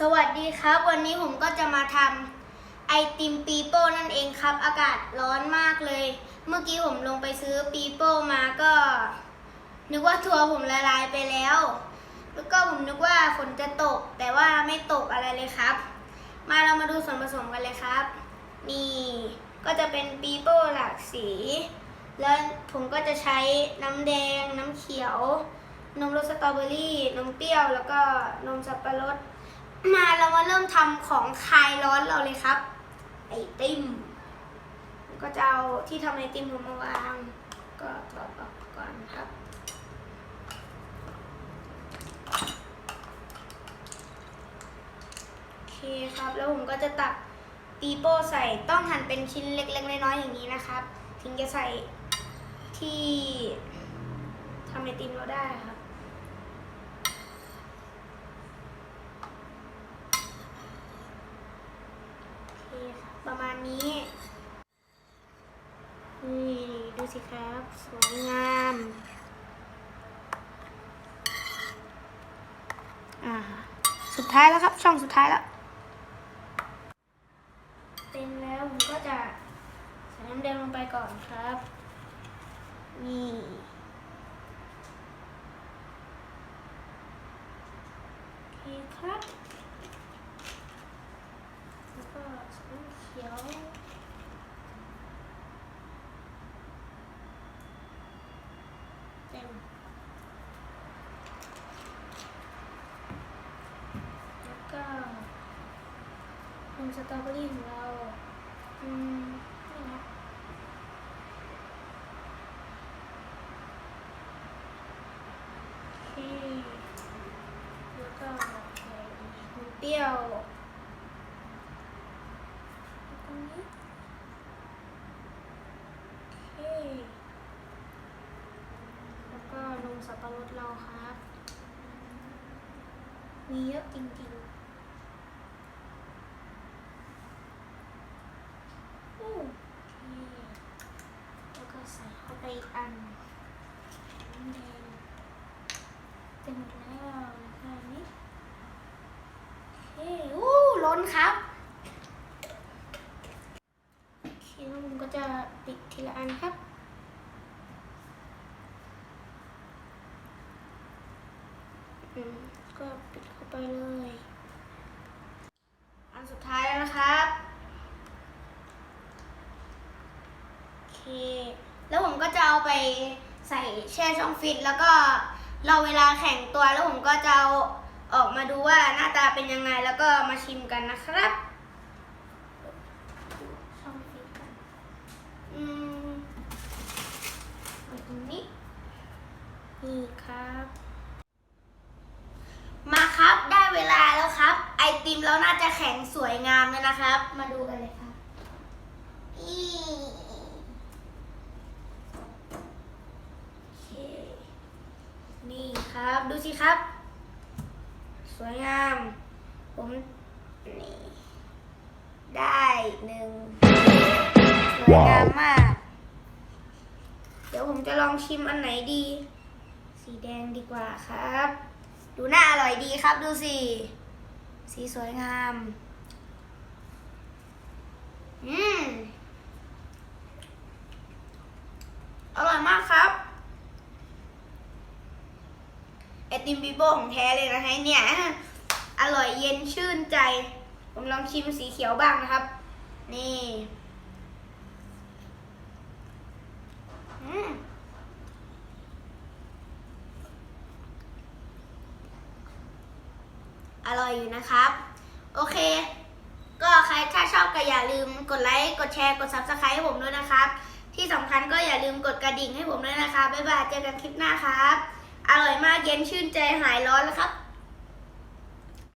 สวัสดีครับ วันนี้ผมก็จะมาทำไอติมปีโป้นั่นเองครับ อากาศร้อนมากเลย เมื่อกี้ผมลงไปซื้อปีโป้มาก็ นึกว่าทัวร์ผมละลายไปแล้ว แล้วก็ผมนึกว่าฝนจะตก แต่ว่าไม่ตกอะไรเลยครับ มาเรามาดูส่วนผสมกันเลยครับ นี่ก็จะเป็นปีโป้หลากสี แล้วผมก็จะใช้น้ำแดง น้ำเขียว นมรสสตรอเบอรี่ นมเปรี้ยว แล้วก็นมสับปะรด มาเรามาเริ่มทำของคลายร้อนเราเลยครับ ไอติม ก็จะเอาที่ทำไอติมผมมาวาง ก็ถอดออกก่อนครับโอเคครับ แล้วผมก็จะตักปีโป้ใส่ต้องหั่นเป็นชิ้นเล็กๆน้อยๆอย่างนี้นะครับ ถึงจะใส่ที่ทำไอติมเราได้ครับ โอเคค่ะประมาณนี้ นี่ดู สิครับ สวยงาม อ่า สุดท้ายแล้วครับ ช่องสุดท้ายแล้วเป็นแล้วผมก็จะใส่น้ำแดงลงไปก่อนครับ นี่โอเคครับแล้วก็สีเขียว เต็ม แล้วก็นม สตรอเบอรี่ของเรา อืมนี่นะโอเคแล้วก็เปรี้ยวตรงนี้โอเคแล้วก็นมสับปะรดเราครับ มีเยอะจริงๆโอเค แล้วก็ใส่เข้าไปอีกอันน้ำแดง เต็มแล้วแล้วก็อันนี้โอเคอู้ล้นครับโอเคแล้วผมก็จะปิดทีละอันครับอืมก็ปิดเข้าไปเลย อันสุดท้ายแล้วนะครับ โอเค แล้วผมก็จะเอาไปใส่แช่ช่องฟิตแล้วก็รอเวลาแข่งตัวแล้วผมก็จะเอาออกมาดูว่าหน้าตาเป็นยังไงแล้วก็มาชิมกันนะครับช่องฟิตกันอืมตรงนี้นี่ครับ มาครับได้เวลาแล้วครับ ไอติมเราน่าจะแข็งสวยงามเลยนะครับ มาดูกันเลยครับนี่โอเคนี่ ครับ ดูสิครับ สวยงาม ผมนี่ได้หนึ่งสวยงามมาก เดี๋ยวผมจะลองชิมอันไหนดี สีแดงดีกว่าครับ ดูน่าอร่อยดีครับดูสิ สีสวยงาม อืม อร่อยมากครับ ไอ ติมบิโบของแท้เลยนะฮะเนี่ย อร่อยเย็นชื่นใจ ผมลองชิมสีเขียวบ้างนะครับ นี่อืมอร่อยอยู่นะครับ โอเค ก็ใครถ้าชอบก็อย่าลืมกดไลค์ กดแชร์ กด subscribe ให้ผมด้วยนะครับ ที่สำคัญก็อย่าลืมกดกระดิ่งให้ผมด้วยนะครับบ๊ายบาย เจอกันคลิปหน้าครับ อร่อยมากเย็นชื่นใจหายร้อนแล้วครับ